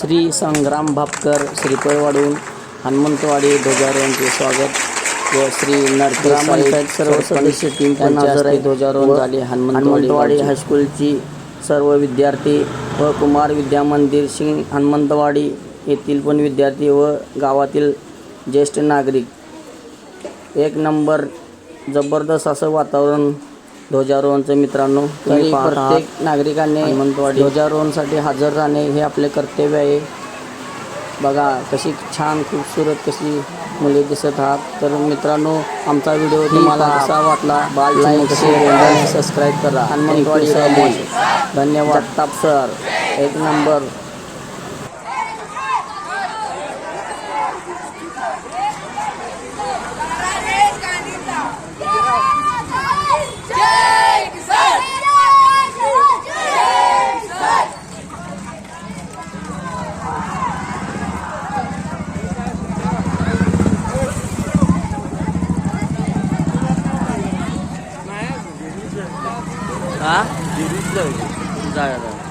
श्री संग्राम भापकर श्रीफळवाडून हनुमंतवाडी ध्वजारोहणचे स्वागत व श्री नरग्रामपंचायत सर्व सदस्य टीम ध्वजारोहण झाले. हनुमंतवाडी हायस्कूलची सर्व विद्यार्थी व कुमार विद्या मंदिर सिंग हनुमंतवाडी येथील पण विद्यार्थी व गावातील ज्येष्ठ नागरिक. एक नंबर जबरदस्त असं वातावरण ध्वजारोहणचं मित्रांनो तरी प्रत्येक नागरिकाने हनुमंतवाडी. ध्वजारोहणसाठी हजर राहणे हे आपले कर्तव्य आहे. बघा कशी छान खूपसूरत कशी मुले दिसत आहात. तर मित्रांनो आमचा व्हिडिओ तुम्हाला कसा वाटला बाल लाईक शेअर आणि सबस्क्राईब करा. हनुमंतवाडी धन्यवाद. ताप सर एक नंबर. हा जाऊया